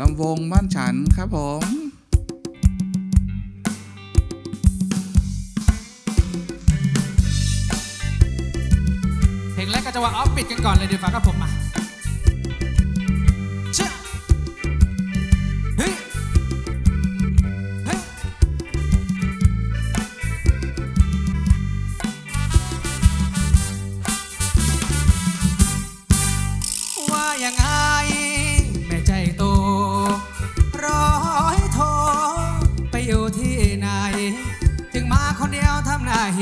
ลำวงบ้านฉันครับผมเพลงแรกก็จะว่าออฟปิดกันก่อนเลยดีกว่าครับผมมา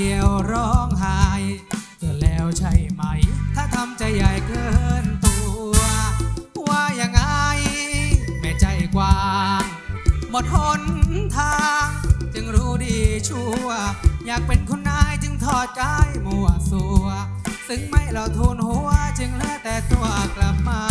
เหี่ยวร้องไห้เกิดแล้วใช่ไหม ถ้าทำใจใหญ่เกินตัว ว่ายังไง แม่ใจกว้างหมดหนทาง จึงรู้ดีชัวอยากเป็นคนนายจึงถอดกายมั่วสัว ซึ่งไม่เราทูนหัวจึงเหลือแต่ตัวกลับมา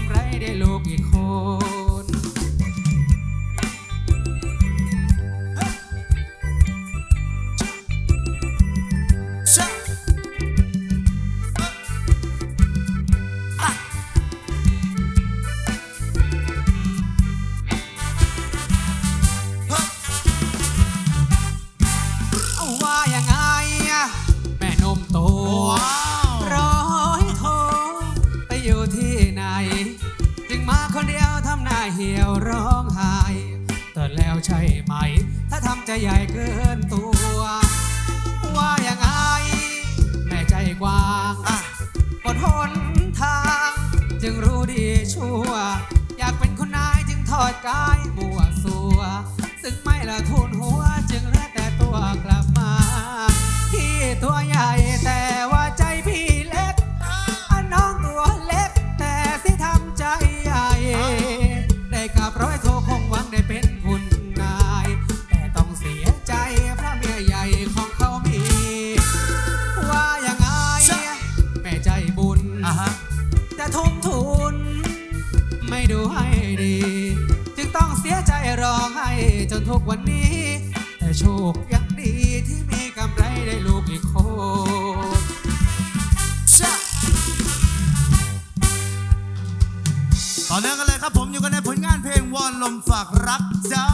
ำไรได้ลูกอีกคนำหน้าเหี่ยวร้องไห้เตือนแล้วใช่ไหม ถ้าทำใจใหญ่เกินตัว ว่ายังไง แม่ใจกว้างหมดหนทาง จึงรู้ดีชัวร์อยากเป็นคนนายจึงถอดกายมัวสัว ซึ่งไม่ละทุน ทุกวันนี้ แต่โชคยังดีที่มีกำไรได้ลูกอีกคนชะต่อเนื่องกันเลยครับผมอยู่กันในผลงานเพลงวอนลมฝากรักจ้า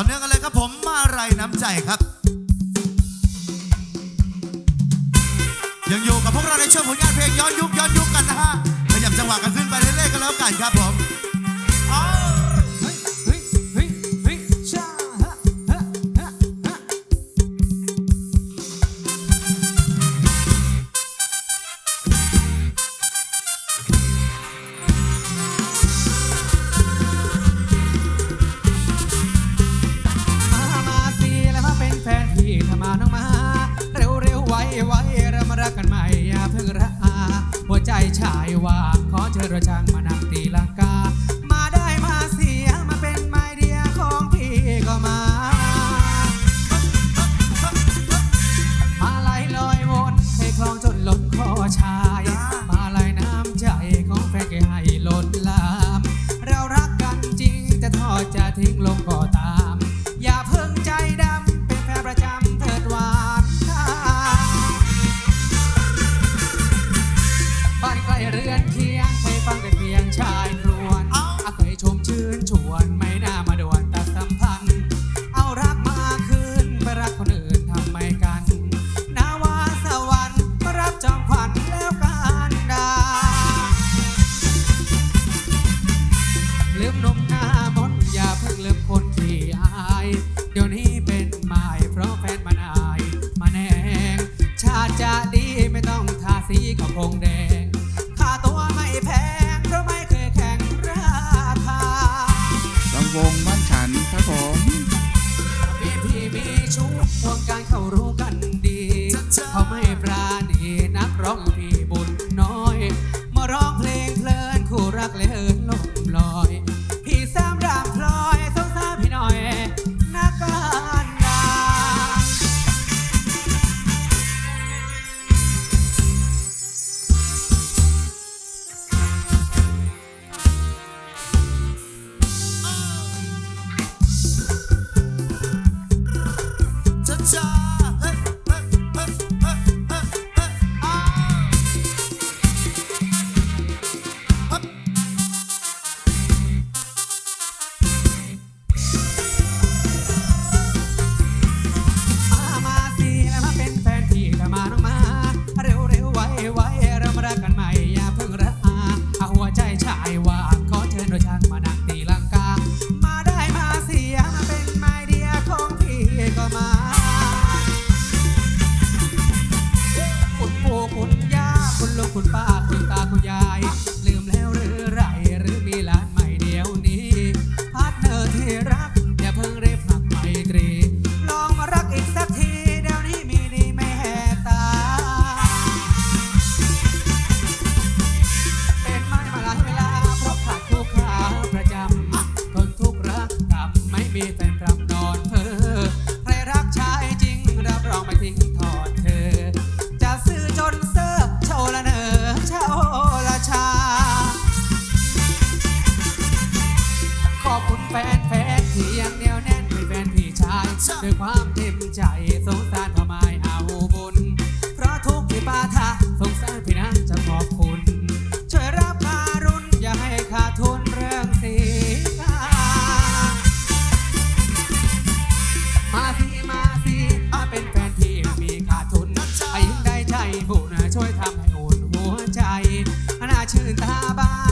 ต่อเนื่องกันเลยครับผมมาไรน้ำใจครับ ยังอยู่กับพวกเราในช่วงผลงานเพลงย้อนยุคย้อนยุคกันนะฮะขยับจังหวะกันขึ้นไปเรื่อยๆกันแล้วกันครับผม a. ลืมนมหน้ามนอย่าเพิ่งลืมคนที่อาย เดี๋ยวนี้เป็นหมายเพราะแฟนมันอาย มาแนง ชาติจะดีไม่ต้องทาสีก็คงแดง ค่าตัวไม่แพงเพราะไม่เคยแข่งราคาลำวงบ้านฉันครับผบีพีมีชู้วงการเขารู้กันดีเขาไม่ปราณีนักร้องพี่บุญน้อย มาร้องเพลงเพลินคู่รักเลยเฮินลง 情人打น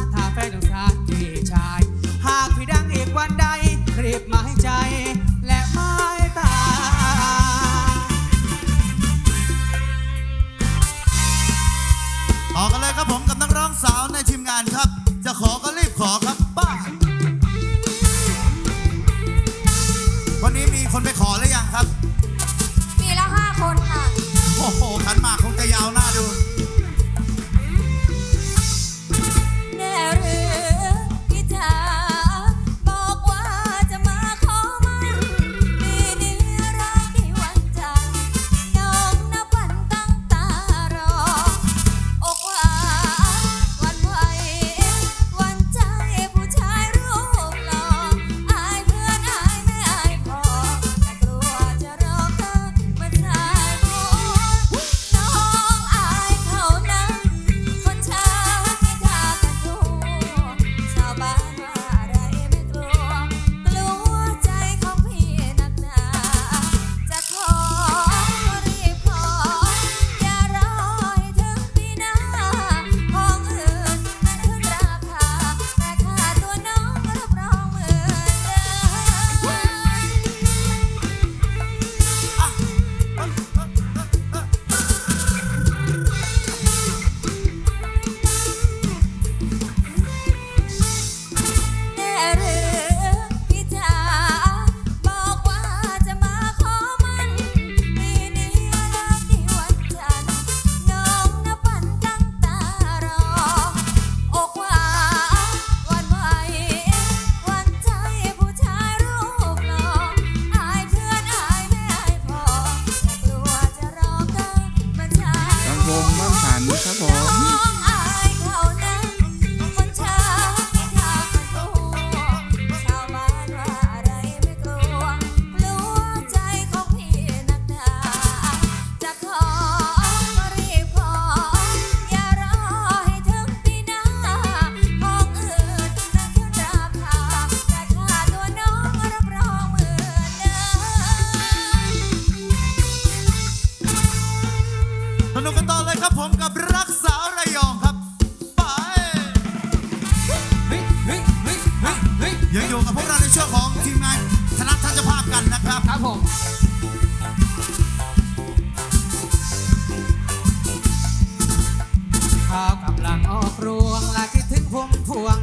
ครับผม สนุกกันต่อเลยครับผมกับรักสาวระยองครับ ไปยังอยู่กับพวกเราในช่วงของทีมงานธนัททัศภาพกันนะครับ ครับผม ข้าวกำลังออกรวงลาคิดถึงพวงพวง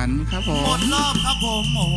ันครับผม หมดรอบครับผม โอ้โห